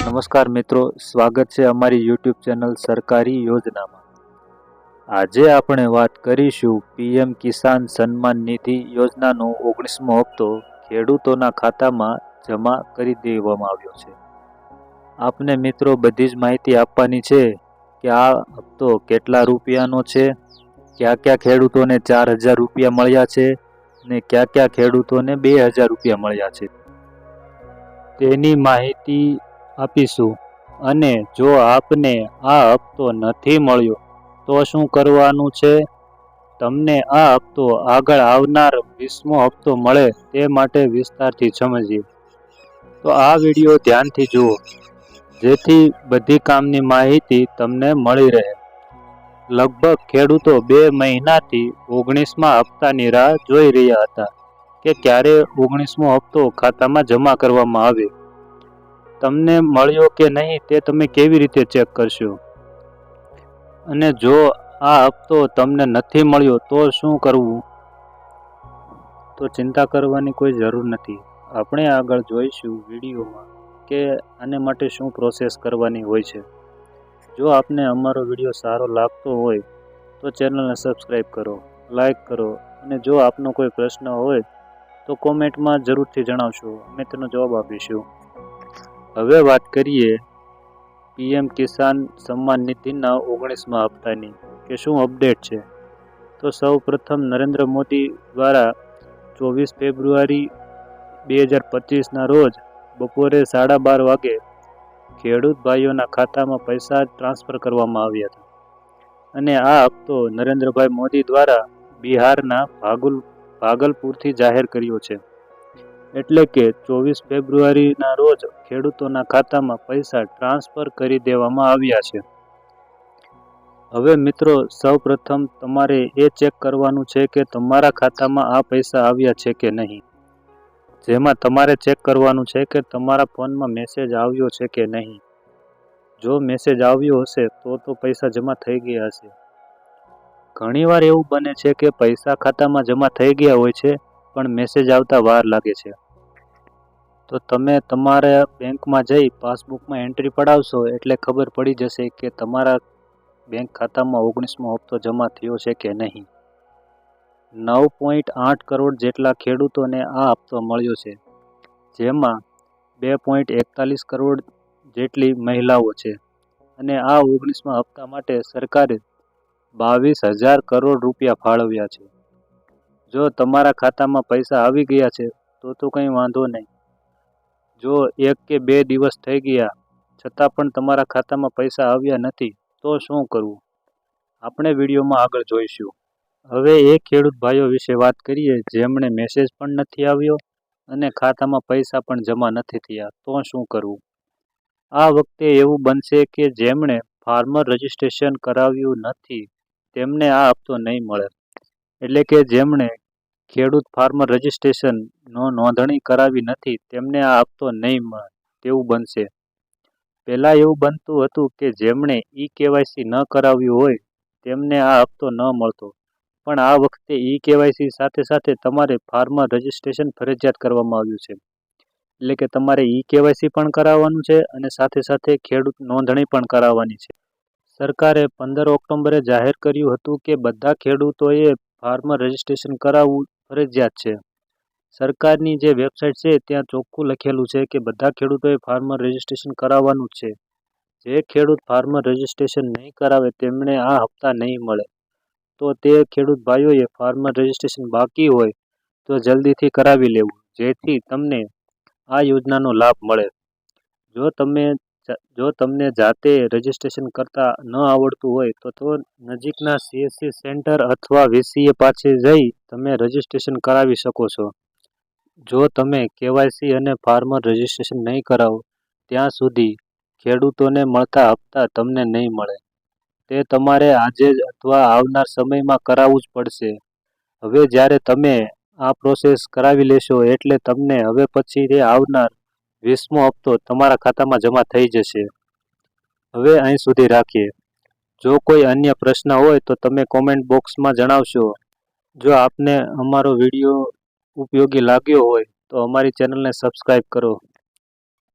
નમસ્કાર મિત્રો, સ્વાગત છે અમારી યુટ્યુબ ચેનલ સરકારી યોજનામાં. આજે આપણે વાત કરીશું પીએમ કિસાન સન્માન નિધિ યોજનાનો ઓગણીસમો હપ્તો ખેડૂતોના ખાતામાં જમા કરી દેવામાં આવ્યો છે. આપને મિત્રો બધી જ માહિતી આપવાની છે કે આ હપ્તો કેટલા રૂપિયાનો છે, કયા કયા ખેડૂતોને ચાર હજાર રૂપિયા મળ્યા છે ને કયા કયા ખેડૂતોને બે હજાર રૂપિયા મળ્યા છે. તેની માહિતી આપીશું. અને જો આપને આ હપ્તો નથી મળ્યો, તો શું કરવાનું છે? તમને આ હપ્તો આગળ આવનાર વીસમો હપ્તો મળે તે માટે વિસ્તારથી સમજીએ. તો આ વીડિયો ધ્યાનથી જુઓ, જેથી બધી કામની માહિતી તમને મળી રહે. લગભગ ખેડૂતો બે મહિનાથી ઓગણીસમા હપ્તાની રાહ જોઈ રહ્યા હતા કે ક્યારે ઓગણીસમો હપ્તો ખાતામાં જમા કરવામાં આવે. તમને મળ્યો કે નહીં તે તમે કેવી રીતે ચેક કરશો? અને જો આ હપ્તો તમને નથી મળ્યો તો શું કરવું? તો ચિંતા કરવાની કોઈ જરૂર નથી. આપણે આગળ જોઈશું વિડીયોમાં કે આને માટે શું પ્રોસેસ કરવાની હોય છે. જો આપને અમારો વીડિયો સારો લાગતો હોય, તો ચેનલને સબસ્ક્રાઈબ કરો લાઈક કરો અને જો આપનો કોઈ પ્રશ્ન હોય, તો કોમેન્ટમાં જરૂરથી જણાવશો. અમે તેનો જવાબ આપીશું. હવે વાત કરીએ પીએમ કિસાન સન્માન નિધિના ઓગણીસમાં હપ્તાની, કે શું અપડેટ છે? તો સૌ પ્રથમ નરેન્દ્ર મોદી દ્વારા ચોવીસ ફેબ્રુઆરી બે હજાર પચીસના રોજ બપોરે સાડા બાર વાગે ખેડૂત ભાઈઓના ખાતામાં પૈસા ટ્રાન્સફર કરવામાં આવ્યા હતા. અને આ હપ્તો નરેન્દ્રભાઈ મોદી દ્વારા બિહારના ભાગુલ, ભાગલપુરથી જાહેર કર્યો છે. એટલે કે ચોવીસ ફેબ્રુઆરીના રોજ ખેડૂતોના ખાતામાં પૈસા ટ્રાન્સફર કરી દેવામાં આવ્યા છે. હવે મિત્રો સૌ પ્રથમ તમારે એ ચેક કરવાનું છે કે તમારા ખાતામાં આ પૈસા આવ્યા છે કે નહીં? જેમાં તમારે ચેક કરવાનું છે કે તમારા ફોનમાં મેસેજ આવ્યો છે કે નહીં. જો મેસેજ આવ્યો હશે, તો તો પૈસા જમા થઈ ગયા હશે. ઘણીવાર એવું બને છે કે પૈસા ખાતામાં જમા થઈ ગયા હોય છે, પણ મેસેજ આવતા વાર લાગે છે. તો તમે તમારા બેંકમાં જઈ પાસબુકમાં એન્ટ્રી પડાવશો, એટલે ખબર પડી જશે કે તમારા બેંક ખાતામાં ઓગણીસમો હપ્તો જમા થયો છે કે નહીં. નવ પોઈન્ટ આઠ કરોડ જેટલા ખેડૂતોને આ હપ્તો મળ્યો છે, જેમાં બે પોઈન્ટ એકતાલીસ કરોડ જેટલી મહિલાઓ છે. અને આ ઓગણીસમા હપ્તા માટે સરકારે બાવીસ હજાર કરોડ રૂપિયા ફાળવ્યા છે. જો તમારા ખાતામાં પૈસા આવી ગયા છે, તો તો કંઈ વાંધો નહીં. જો એક કે બે દિવસ થઈ ગયા, છતાં પણ તમારા ખાતામાં પૈસા આવ્યા નથી, તો શું કરવું? આપણે વિડીયોમાં આગળ જોઈશું. હવે એ ખેડૂત ભાઈઓ વિશે વાત કરીએ, જેમણે મેસેજ પણ નથી આવ્યો અને ખાતામાં પૈસા પણ જમા નથી થયા, તો શું કરવું? આ વખતે એવું બનશે કે જેમણે ફાર્મર રજિસ્ટ્રેશન કરાવ્યું નથી, તેમને આ હપ્તો નહીં મળે. એટલે કે જેમણે ખેડૂત ફાર્મર રજિસ્ટ્રેશનનો નોંધણી કરાવી નથી, તેમને આ હપ્તો નહીં મળે, તેવું બનશે. પહેલાં એવું બનતું હતું કે જેમણે ઈ કેવાયસી ન કરાવ્યું હોય, તેમને આ હપ્તો ન મળતો. પણ આ વખતે ઈ કેવાયસી સાથે સાથે તમારે ફાર્મા રજિસ્ટ્રેશન ફરજિયાત કરવામાં આવ્યું છે. એટલે કે તમારે ઈ કેવાયસી પણ કરાવવાનું છે અને સાથે સાથે ખેડૂત નોંધણી પણ કરાવવાની છે. સરકારે પંદર ઓક્ટોબરે જાહેર કર્યું હતું કે બધા ખેડૂતોએ ફાર્મર રજિસ્ટ્રેશન કરાવવું ફરજિયાત છે. સરકારની જે વેબસાઇટ છે ત્યાં ચોખ્ખું લખેલું છે કે બધા ખેડૂતોએ ફાર્મર રજિસ્ટ્રેશન કરાવવાનું છે. જે ખેડૂત ફાર્મર રજિસ્ટ્રેશન નહીં કરાવે તેમણે આ હપ્તા નહીં મળે. તો તે ખેડૂત ભાઈઓએ ફાર્મર રજિસ્ટ્રેશન બાકી હોય તો જલ્દીથી કરાવી લેવું, જેથી તમને આ યોજનાનો લાભ મળે. જો તમે જો તમને જાતે રજિસ્ટ્રેશન કરતા ન આવડતું હોય તો તો નજીકના સીએસસી સેન્ટર અથવા વીસીએ પાસે જઈ તમે રજિસ્ટ્રેશન કરાવી શકો છો. જો તમે કેવાયસી અને ફાર્મર રજિસ્ટ્રેશન નહીં કરાવો, ત્યાં સુધી ખેડૂતોને મળતા હપ્તા તમને નહીં મળે. તે તમારે આજે જ અથવા આવનાર સમયમાં કરાવવું જ પડશે. હવે જ્યારે તમે આ પ્રોસેસ કરાવી લેશો એટલે તમને હવે પછી આવનાર વીસમો હપ્તો તમારા ખાતામાં જમા થઈ જશે. હવે અહીં સુધી રાખીએ. જો કોઈ અન્ય પ્રશ્ન હોય તો તમે કોમેન્ટ બોક્સમાં જણાવશો. જો આપને અમારો વીડિયો ઉપયોગી લાગ્યો હોય તો અમારી ચેનલને સબસ્ક્રાઈબ કરો.